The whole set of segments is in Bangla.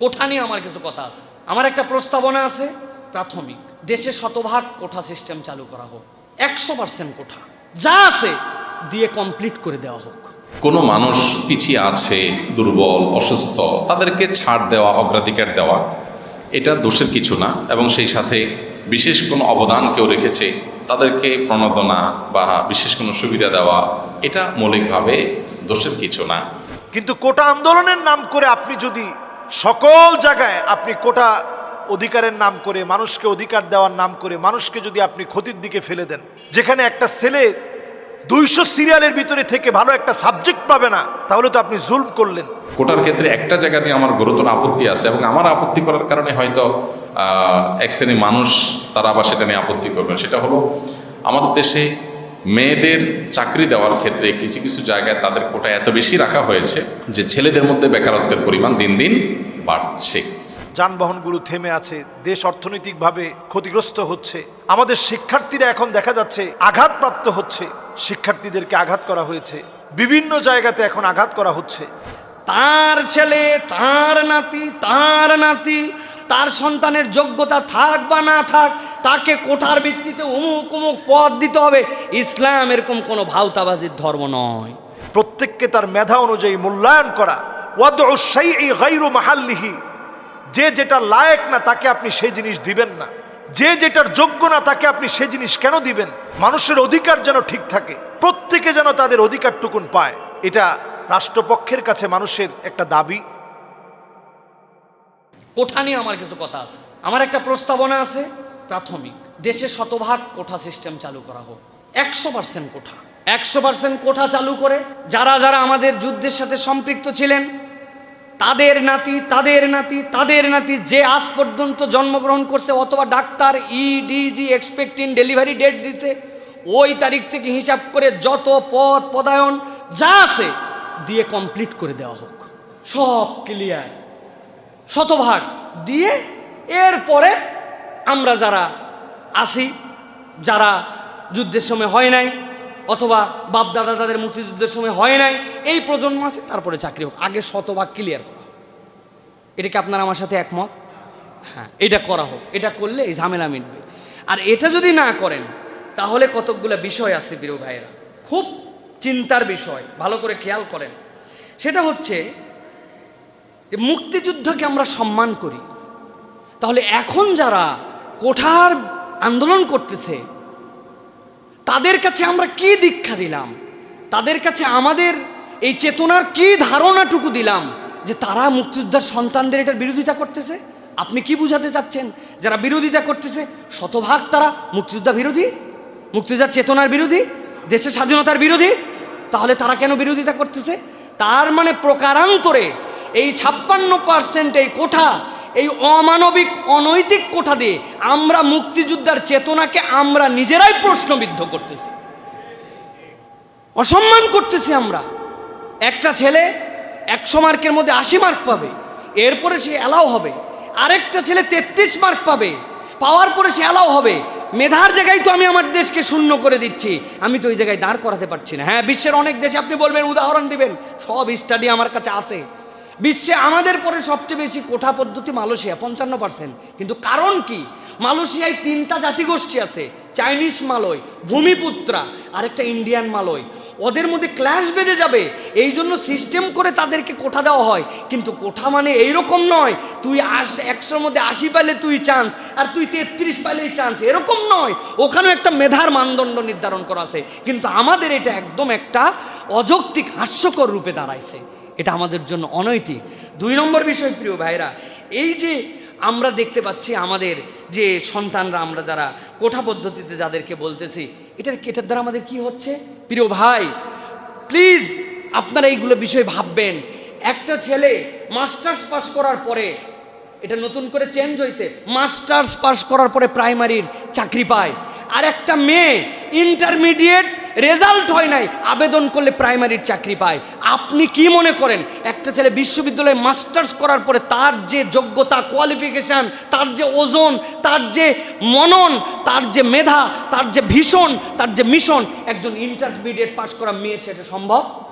কোঠা নিয়ে আমার কিছু কথা আছে। আমার একটা প্রস্তাবনা আছে প্রাথমিক। দেশে শতভাগ কোঠা সিস্টেম চালু করা হোক। একশো পার্সেন্ট কোঠা। যা আছে দিয়ে কমপ্লিট করে দেওয়া হোক। কোনো মানুষ পিছিয়ে আছে দুর্বল অসুস্থ তাদেরকে ছাড় দেওয়া অগ্রাধিকার দেওয়া এটা দোষের কিছু না। এবং সেই সাথে বিশেষ কোনো অবদান কেউ রেখেছে তাদেরকে প্রণোদনা বা বিশেষ কোনো সুবিধা দেওয়া এটা মৌলিকভাবে দোষের কিছু না। কিন্তু কোটা আন্দোলনের নাম করে আপনি যদি সকল জায়গায় আপনি কোটা অধিকারের নাম করে, মানুষকে অধিকার দেওয়ার নাম করে, মানুষকে যদি আপনি ক্ষতির দিকে ফেলে দেন, যেখানে একটা ছেলে দুইশো সিরিয়ালের ভিতরে থেকে ভালো একটা সাবজেক্ট পাবে না, তাহলে তো আপনি জুলম করলেন। কোটার ক্ষেত্রে একটা জায়গাতে আমার গুরুতর আপত্তি আছে এবং আমার আপত্তি করার কারণে হয়তো এক শ্রেণির মানুষ তারা আবার সেটা নিয়ে আপত্তি করবেন। সেটা হলো, আমাদের দেশে মেয়েদের চাকরি দেওয়ার ক্ষেত্রে কিছু কিছু জায়গায় তাদের কোটা এত বেশি রাখা হয়েছে যে ছেলেদের মধ্যে বেকারত্বের পরিমাণ দিন দিন বাড়ছে। যানবাহনগুলো থেমে আছে দেশ অর্থনৈতিকভাবে ক্ষতিগ্রস্ত হচ্ছে। আমাদের শিক্ষার্থীরা এখন দেখা যাচ্ছে আঘাতপ্রাপ্ত হচ্ছে। শিক্ষার্থীদেরকে আঘাত করা হয়েছে। বিভিন্ন জায়গাতে এখন আঘাত করা হচ্ছে। তার ছেলে তার নাতি তার নাতি তার সন্তানের যোগ্যতা থাক বা না থাক তাকে কোঠার ভিত্তিতে অমুক অমুক পদ দিতে হবে। ইসলাম এরকম কোনো ভাওতাবাজির ধর্ম নয়। প্রত্যেককে তার মেধা অনুযায়ী মূল্যায়ন করা গায়রু মাহাল্লিহি। যে যেটা লায়ক না, তাকে আপনি সেই জিনিস দিবেন না। যে যেটার যোগ্য না, তাকে আপনি সেই জিনিস কেন দিবেন? মানুষের অধিকার যেন ঠিক থাকে, প্রত্যেকে যেন তাদের অধিকারটুকুন পায়। এটা রাষ্ট্রপক্ষের কাছে মানুষের একটা দাবি। কোঠা নিয়ে আমার কিছু কথা আছে। আমার একটা প্রস্তাবনা আছে, প্রাথমিক। দেশে শতভাগ কোঠা সিস্টেম চালু করা হোক। একশো পার্সেন্ট কোঠা। একশো পার্সেন্ট কোঠা চালু করে, যারা যারা আমাদের যুদ্ধের সাথে সম্পৃক্ত ছিলেন, তাদের নাতি তাদের নাতি তাদের নাতি যে আজ পর্যন্ত জন্মগ্রহণ করছে অথবা doctor EDG expecting delivery date দিছে, ওই তারিখ থেকে হিসাব করে যত পদ, পদায়ন যা আছে দিয়ে কমপ্লিট করে দেওয়া হোক। সব ক্লিয়ার শতভাগ দিয়ে এরপরে আমরা যারা আসি যারা যুদ্ধের সময় হয় নাই অথবা বাপ দাদা তাদের মুক্তিযুদ্ধের সময় হয় নাই, এই প্রজন্ম আছে, তারপরে চাকরি হোক। আগে শতভাগ ক্লিয়ার করা এটা কি আপনারা আমার সাথে একমত? হ্যাঁ এটা করা হোক। এটা করলে এই ঝামেলা মিটবে। আর এটা যদি না করেন, তাহলে কতকগুলো বিষয় আছে প্রিয় ভাইয়েরা। খুব চিন্তার বিষয়, ভালো করে খেয়াল করেন। সেটা হচ্ছে যে মুক্তিযুদ্ধকে আমরা সম্মান করি। তাহলে এখন যারা কোঠার আন্দোলন করতেছে তাদের কাছে আমরা কি দীক্ষা দিলাম? তাদের কাছে আমাদের এই চেতনার কি ধারণাটুকু দিলাম যে তারা মুক্তিযোদ্ধার সন্তানদের এটার বিরোধিতা করতেছে? আপনি কি বুঝাতে চাচ্ছেন? যারা বিরোধিতা করতেছে, শতভাগ তারা মুক্তিযোদ্ধা বিরোধী? মুক্তিযোদ্ধার চেতনার বিরোধী? দেশের স্বাধীনতার বিরোধী? তাহলে তারা কেন বিরোধিতা করতেছে? তার মানে প্রকারান্তরে এই ছাপ্পান্ন পার্সেন্ট এই কোঠা এই অমানবিক, অনৈতিক কোঠা দিয়ে আমরা মুক্তিযোদ্ধার চেতনাকে আমরা নিজেরাই প্রশ্নবিদ্ধ করতেছি। অসম্মান করতেছি আমরা। একটা ছেলে একশো মার্কের মধ্যে আশি মার্ক পাবে, এরপরে সে অ্যালাও হবে। আরেকটা ছেলে তেত্রিশ মার্ক পাবে, পাওয়ার পরে সে অ্যালাও হবে। মেধার জায়গায় তো আমি আমার দেশকে শূন্য করে দিচ্ছি, আমি তো ওই জায়গায় দাঁড় করাতে পারছি না। হ্যাঁ বিশ্বের অনেক দেশে আপনি বলবেন, উদাহরণ দিবেন, সব স্টাডি আমার কাছে আছে। বিশ্বে আমাদের পরে সবচেয়ে বেশি কোঠা পদ্ধতি মালয়েশিয়া, পঞ্চান্ন পার্সেন্ট কিন্তু কারণ কি? মালয়েশিয়ায় তিনটা জাতিগোষ্ঠী আছে, চাইনিজ মালয়, ভূমিপুত্রা, আরেকটা ইন্ডিয়ান মালয়। ওদের মধ্যে ক্লাস বেঁধে যাবে, এই জন্য সিস্টেম করে তাদেরকে কোঠা দেওয়া হয়। কিন্তু কোঠা মানে এইরকম নয়, তুই আশ একশোর মধ্যে আশি পাইলে তুই চান্স আর তুই তেত্রিশ পাইলেই চান্স এরকম নয়। ওখানেও একটা মেধার মানদণ্ড নির্ধারণ করা আছে। কিন্তু আমাদের এটা একদম একটা অযৌক্তিক, হাস্যকর রূপে দাঁড়াইছে। এটা আমাদের জন্য অনৈতিক। দুই নম্বর বিষয়, প্রিয় ভাইরা এই যে আমরা দেখতে পাচ্ছি আমাদের যে সন্তানরা, আমরা যারা কোঠা পদ্ধতিতে যাদেরকে বলতেছি, এটার এটার দ্বারা আমাদের কি হচ্ছে? প্রিয় ভাই প্লিজ আপনারা এইগুলো বিষয় ভাববেন। একটা ছেলে মাস্টার্স পাস করার পরে, এটা নতুন করে চেঞ্জ হয়েছে, মাস্টার্স পাস করার পরে প্রাইমারির চাকরি পায়। আর একটা মেয়ে ইন্টারমিডিয়েট রেজাল্ট হয় নাই, আবেদন করলে প্রাইমারির চাকরি পায়। আপনি কি মনে করেন? একটা ছেলে বিশ্ববিদ্যালয়ে মাস্টার্স করার পরে তার যে যোগ্যতা কোয়ালিফিকেশান তার যে ওজন, তার যে মনন, তার যে মেধা, তার যে ভীষণ, তার যে মিশন, একজন ইন্টারমিডিয়েট পাস করা মেয়ের সেটা সম্ভব?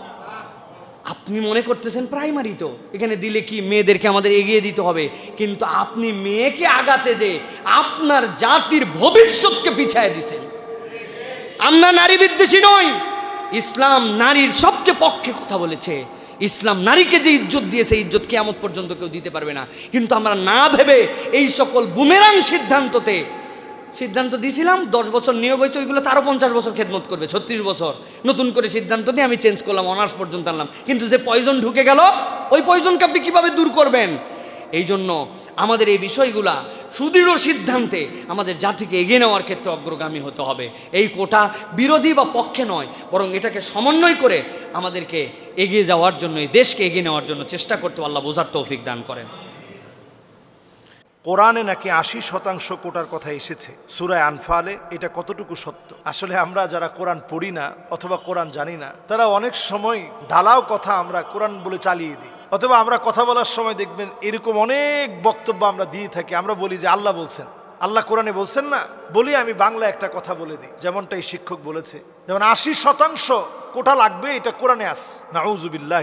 আপনি মনে করতেছেন প্রাইমারি তো। এখানে দিলে কি মেয়েদেরকে আমাদের এগিয়ে দিতে হবে? কিন্তু আপনি মেয়েকে আগাতে যে আপনার জাতির ভবিষ্যৎকে পিছায় দিছেন। আমরা নারী বিদ্বেষী নই। ইসলাম নারীর সবচেয়ে পক্ষে কথা বলেছে। ইসলাম নারীকে যে ইজ্জত দিয়েছে ইজ্জত কেয়ামত পর্যন্ত কেউ দিতে পারবে না। কিন্তু আমরা না ভেবে এই সকল বুমেরাং সিদ্ধান্ততে, সিদ্ধান্ত দিয়েছিলাম দশ বছর নিয়োগ হয়েছে, ওইগুলো তারও পঞ্চাশ বছর খেদমত করবে, ছত্রিশ বছর। নতুন করে সিদ্ধান্ত নিয়ে আমি চেঞ্জ করলাম অনার্স পর্যন্ত আনলাম। কিন্তু যে পয়জন ঢুকে গেল, ওই পয়জনকে আপনি কীভাবে দূর করবেন? এই জন্য আমাদের এই বিষয়গুলা সুদৃঢ় সিদ্ধান্তে আমাদের জাতিকে এগিয়ে নেওয়ার ক্ষেত্রে অগ্রগামী হতে হবে। এই কোটা বিরোধী বা পক্ষে নয়, বরং এটাকে সমন্বয় করে আমাদেরকে এগিয়ে যাওয়ার জন্য, এই দেশকে এগিয়ে নেওয়ার জন্য চেষ্টা করতে আল্লাহ বোঝার তৌফিক দান করেন। কোরআনে নাকি আশি শতাংশ কোটার কথা এসেছে। সুরায় আনফালে এটা কতটুকু সত্য? আসলে আমরা যারা কোরআন পড়ি না অথবা কোরআন জানি না, তারা অনেক সময় ঢালাও কথা আমরা কোরআন বলে চালিয়ে দিই। অথবা আমরা কথা বলার সময় দেখবেন এরকম অনেক বক্তব্য আমরা দিয়ে থাকি, আমরা বলি যে আল্লাহ বলছেন। আল্লাহ কোরআনে বলছেন না? বলি আমি বাংলা একটা কথা বলে দিই যেমনটা এই শিক্ষক বলেছে। যেমন আশি শতাংশ কোটা লাগবে, এটা কোরআনে আস। নাউজুবিল্লাহ।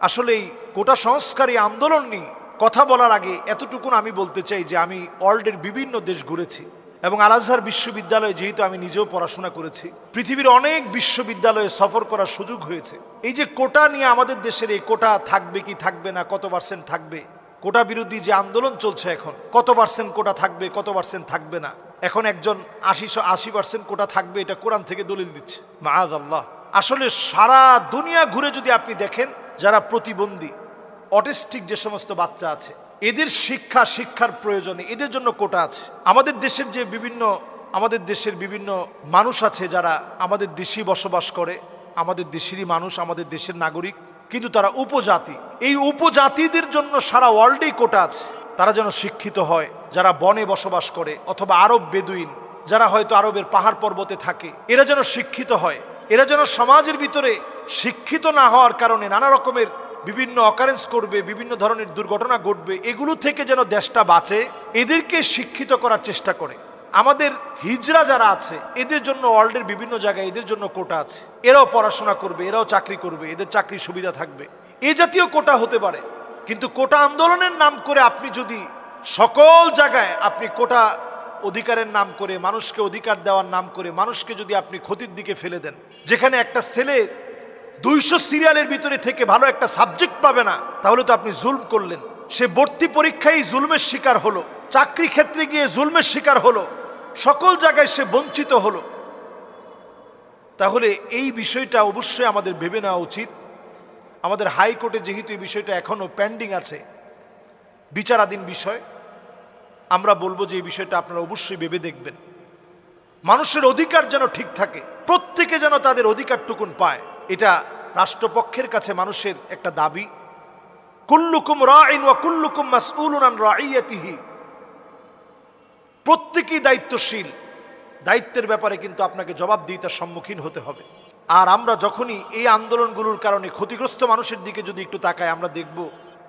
আসলে এই কোটা সংস্কারী আন্দোলন নিয়ে কথা বলার আগে এতটুকুন আমি বলতে চাই যে আমি ওয়ার্ল্ডের বিভিন্ন দেশ ঘুরেছি। এবং আল আজহার বিশ্ববিদ্যালয়ে যেহেতু আমি নিজেও পড়াশোনা করেছি, পৃথিবীর অনেক বিশ্ববিদ্যালয়ে সফর করার সুযোগ হয়েছে। এই যে কোটা নিয়ে আমাদের দেশের এই কোটা থাকবে কি থাকবে না, কত পার্সেন্ট থাকবে? কোটা বিরোধী যে আন্দোলন চলছে এখন, কত পার্সেন্ট কোটা থাকবে, কত পার্সেন্ট থাকবে না? এখন একজন আশি আশি পার্সেন্ট কোটা থাকবে, এটা কোরআন থেকে দলিল দিচ্ছে। মাহাজ আল্লাহ আসলে সারা দুনিয়া ঘুরে যদি আপনি দেখেন, যারা প্রতিবন্ধী, অটিস্টিক যে সমস্ত বাচ্চা আছে এদের শিক্ষা, শিক্ষার প্রয়োজনে, এদের জন্য কোটা আছে। আমাদের দেশের যে বিভিন্ন, আমাদের দেশের বিভিন্ন মানুষ আছে যারা আমাদের দেশেই বসবাস করে, আমাদের দেশেরই মানুষ, আমাদের দেশের নাগরিক, কিন্তু তারা উপজাতি। এই উপজাতিদের জন্য সারা ওয়ার্ল্ডেই কোটা আছে। তারা যেন শিক্ষিত হয়, যারা বনে বসবাস করে, অথবা আরব বেদুইন, যারা হয়তো আরবের পাহাড় পর্বতে থাকে, এরা যেন শিক্ষিত হয়। এরা যেন সমাজের ভিতরে শিক্ষিত না হওয়ার কারণে নানা রকমের বিভিন্ন অকারেন্স করবে, বিভিন্ন ধরনের দুর্ঘটনা ঘটবে, এগুলো থেকে যেন দেশটা বাঁচে, এদেরকে শিক্ষিত করার চেষ্টা করে। আমাদের হিজরা যারা আছে, এদের জন্য ওয়ার্ল্ডের বিভিন্ন জায়গায় এদের জন্য কোটা আছে। এরাও পড়াশোনা করবে, এরাও চাকরি করবে, এদের চাকরির সুবিধা থাকবে। এ জাতীয় কোটা হতে পারে, কিন্তু কোটা আন্দোলনের নাম করে আপনি যদি সকল জায়গায় আপনি কোটা অধিকারের নাম করে, মানুষকে অধিকার দেওয়ার নাম করে, মানুষকে যদি আপনি ক্ষতির দিকে ফেলে দেন, যেখানে একটা ছেলে দুইশো সিরিয়ালের ভিতরে থেকে ভালো একটা সাবজেক্ট পাবে না, তাহলে তো আপনি জুলম করলেন। সে ভর্তি পরীক্ষায় জুলমের শিকার হলো, চাকরি ক্ষেত্রে গিয়ে জুলমের শিকার হলো, সকল জায়গায় সে বঞ্চিত হলো। তাহলে এই বিষয়টা অবশ্যই আমাদের ভেবে নেওয়া উচিত। আমাদের হাইকোর্টে যেহেতু এই বিষয়টা এখনও পেন্ডিং আছে, বিচারাধীন বিষয়, আমরা বলব যে এই বিষয়টা আপনারা অবশ্যই ভেবে দেখবেন। মানুষের অধিকার যেন ঠিক থাকে, প্রত্যেকে যেন তাদের অধিকারটুকুন পায়। এটা রাষ্ট্রপক্ষের কাছে মানুষের একটা দাবি। কুল্লুকুম রাইন ওয়া কুল্লুকুম মাসউলুন রাইয়াতিহি প্রত্যেকেই দায়িত্বশীল। দায়িত্বের ব্যাপারে কিন্তু আপনাকে জবাবদিহিতার সম্মুখীন হতে হবে। আর আমরা যখনই এই আন্দোলনগুলোর কারণে ক্ষতিগ্রস্ত মানুষের দিকে যদি একটু তাকাই, আমরা দেখব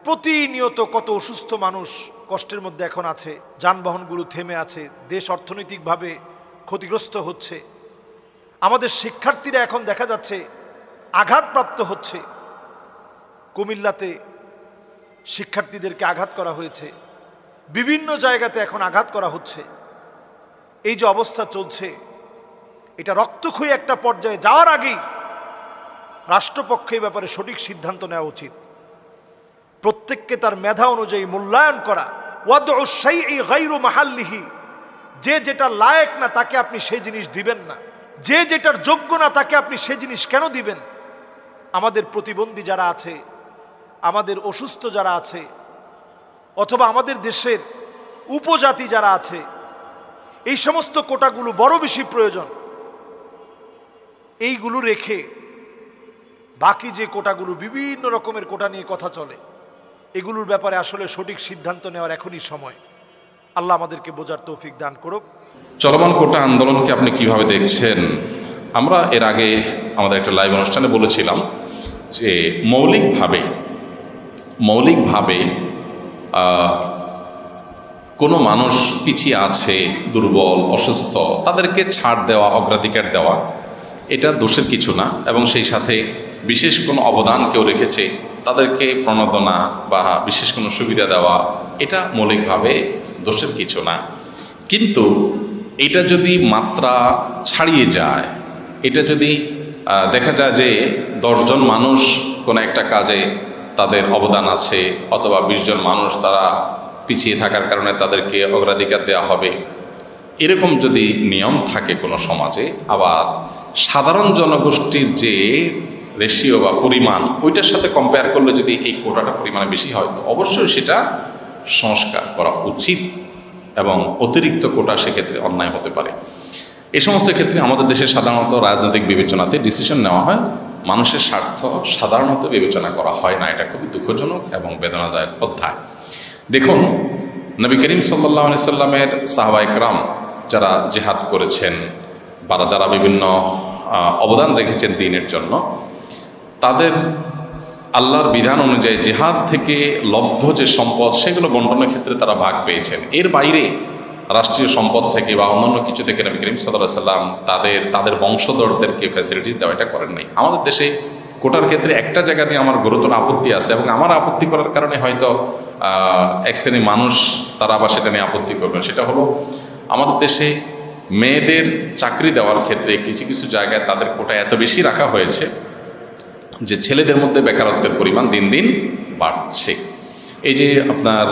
প্রতিনিয়ত কত অসুস্থ মানুষ কষ্টের মধ্যে এখন আছে, যানবাহনগুলো থেমে আছে, দেশ অর্থনৈতিকভাবে ক্ষতিগ্রস্ত হচ্ছে। আমাদের শিক্ষার্থীরা এখন দেখা যাচ্ছে আঘাতপ্রাপ্ত হচ্ছে। কুমিল্লাতে শিক্ষার্থীদেরকে আঘাত করা হয়েছে। বিভিন্ন জায়গাতে এখন আঘাত করা হচ্ছে। এই যে অবস্থা চলছে, এটা রক্তক্ষয়ী একটা পর্যায়ে যাওয়ার আগেই রাষ্ট্রপক্ষে এই ব্যাপারে সঠিক সিদ্ধান্ত নেওয়া উচিত। প্রত্যেককে তার মেধা অনুযায়ী মূল্যায়ন করা। গায়রু মাহাল্লিহি। যে যেটা লায়ক না, তাকে আপনি সেই জিনিস দিবেন না। যে যেটার যোগ্য না, তাকে আপনি সে জিনিস কেন দিবেন? আমাদের প্রতিবন্ধী যারা আছে, আমাদের অসুস্থ যারা আছে, অথবা আমাদের দেশের উপজাতি যারা আছে, এই সমস্ত কোটাগুলো বড় বেশি প্রয়োজন। এইগুলো রেখে বাকি যে কোটাগুলো বিভিন্ন রকমের কোটা নিয়ে কথা চলে, এগুলোর ব্যাপারে আসলে সঠিক সিদ্ধান্ত নেওয়ার এখনই সময়। আল্লাহ আমাদেরকে বোঝার তৌফিক দান করুক। চলমান কোটা আন্দোলনকে আপনি কীভাবে দেখছেন? আমরা এর আগে আমাদের একটা লাইভ অনুষ্ঠানে বলেছিলাম যে মৌলিকভাবে মৌলিকভাবে কোনো মানুষ পিছিয়ে আছে, দুর্বল, অসুস্থ, তাদেরকে ছাড় দেওয়া, অগ্রাধিকার দেওয়া, এটা দোষের কিছু না এবং সেই সাথে বিশেষ কোনো অবদান কেউ রেখেছে, তাদেরকে প্রণোদনা বা বিশেষ কোনো সুবিধা দেওয়া, এটা মৌলিকভাবে দোষের কিছু না। কিন্তু এটা যদি মাত্রা ছাড়িয়ে যায়, এটা যদি দেখা যায় যে দশজন মানুষ কোনো একটা কাজে তাদের অবদান আছে অথবা বিশজন মানুষ তারা পিছিয়ে থাকার কারণে তাদেরকে অগ্রাধিকার দেওয়া হবে। এরকম যদি নিয়ম থাকে কোনো সমাজে, আবার সাধারণ জনগোষ্ঠীর যে রেশিও বা পরিমাণ, ওইটার সাথে কম্পেয়ার করলে যদি এই কোটাটা পরিমাণে বেশি হয়, তো অবশ্যই সেটা সংস্কার করা উচিত এবং অতিরিক্ত কোটা সেক্ষেত্রে অন্যায় হতে পারে। এই সমস্ত ক্ষেত্রে আমাদের দেশে সাধারণত রাজনৈতিক বিবেচনাতে ডিসিশন নেওয়া হয়। মানুষের স্বার্থ সাধারণত বিবেচনা করা হয় না। এটা খুবই দুঃখজনক এবং বেদনাদায়ক অধ্যায়। দেখুন, নবী করিম সাল্লাহ সাল্লামের সাহাবা ইকরাম যারা জেহাদ করেছেন বা যারা বিভিন্ন অবদান রেখেছেন দিনের জন্য, তাদের আল্লাহর বিধান অনুযায়ী জেহাদ থেকে লব্ধ যে সম্পদ, সেগুলো বন্টনের ক্ষেত্রে তারা ভাগ পেয়েছেন। এর বাইরে রাষ্ট্রীয় সম্পদ থেকে বা অন্যান্য কিছু থেকে নবী করিম সাল্লাহ সাল্লাম তাদের তাদের বংশধরদেরকে ফ্যাসিলিটিস দেওয়া এটা করেন নাই। আমাদের দেশে কোটার ক্ষেত্রে একটা জায়গা নিয়ে আমার গুরুতর আপত্তি আছে এবং আমার আপত্তি করার কারণে হয়তো এক শ্রেণি মানুষ তারা আবার সেটা নিয়ে আপত্তি করবেন। সেটা হলো, আমাদের দেশে মেয়েদের চাকরি দেওয়ার ক্ষেত্রে কিছু কিছু জায়গায় তাদের কোটা এত বেশি রাখা হয়েছে যে ছেলেদের মধ্যে বেকারত্বের পরিমাণ দিন দিন বাড়ছে। এই যে আপনার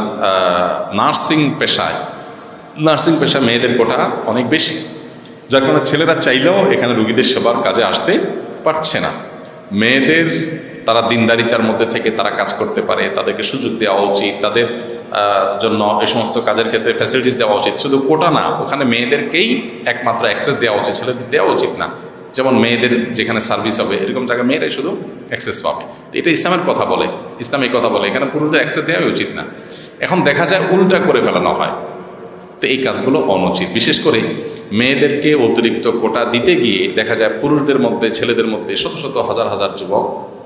নার্সিং পেশায় নার্সিং পেশা মেয়েদের কোটা অনেক বেশি। যার কারণে ছেলেরা চাইলেও এখানে রুগীদের সেবার কাজে আসতে পারছে না। মেয়েদের তারা দিনদারিতার মধ্যে থেকে তারা কাজ করতে পারে, তাদেরকে সুযোগ দেওয়া উচিত, তাদের জন্য এই সমস্ত কাজের ক্ষেত্রে ফ্যাসিলিটিস দেওয়া উচিত। শুধু কোটা না, ওখানে মেয়েদেরকেই একমাত্র অ্যাক্সেস দেওয়া উচিত, ছেলেদের দেওয়া উচিত না। যেমন মেয়েদের যেখানে সার্ভিস হবে, এরকম জায়গায় মেয়েরাই শুধু অ্যাক্সেস পাবে। তো এটা ইসলামের কথা বলে, ইসলাম এই কথা বলে, এখানে পুরুষদের অ্যাক্সেস দেওয়াই উচিত না। এখন দেখা যায় উল্টা করে ফেলানো হয়। তো এই কাজগুলো অনুচিত। বিশেষ করে মেয়েদেরকে অতিরিক্ত কোটা দিতে গিয়ে দেখা যায় পুরুষদের মধ্যে, ছেলেদের মধ্যে শত শত হাজার হাজার যুবক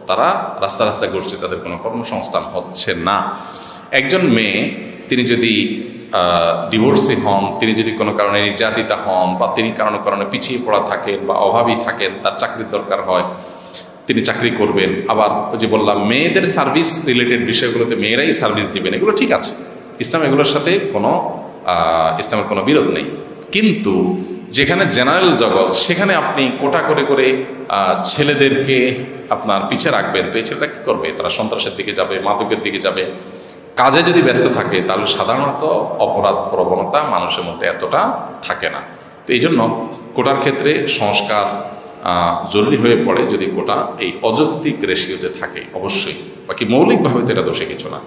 তারা রাস্তা রাস্তায় ঘুরছে, তাদের কোনো কর্মসংস্থান হচ্ছে না। একজন মেয়ে, তিনি যদি ডিভোর্সি হন, তিনি যদি কোনো কারণে নির্যাতিতা হন বা তিনি কারণে কারণে পিছিয়ে পড়া থাকেন বা অভাবী থাকেন, তার চাকরির দরকার হয়, তিনি চাকরি করবেন। আবার ওই যে বললাম, মেয়েদের সার্ভিস রিলেটেড বিষয়গুলোতে মেয়েরাই সার্ভিস দিবেন, এগুলো ঠিক আছে। ইসলাম এগুলোর সাথে কোনো ইসলামের কোনো বিরোধ নেই। কিন্তু যেখানে জেনারেল জগৎ, সেখানে আপনি কোটা করে করে ছেলেদেরকে আপনার পিছে রাখবেন। তো এই ছেলেটা কী করবে? তারা সন্ত্রাসের দিকে যাবে, মাদকের দিকে যাবে। কাজে যদি ব্যস্ত থাকে, তাহলে সাধারণত অপরাধ প্রবণতা মানুষের মধ্যে এতটা থাকে না। তো এই জন্য কোটার ক্ষেত্রে সংস্কার জরুরি হয়ে পড়ে যদি কোটা এই অযৌক্তিক রেশিওতে থাকে, অবশ্যই। বাকি মৌলিকভাবে তো এটা দোষে কিছু না।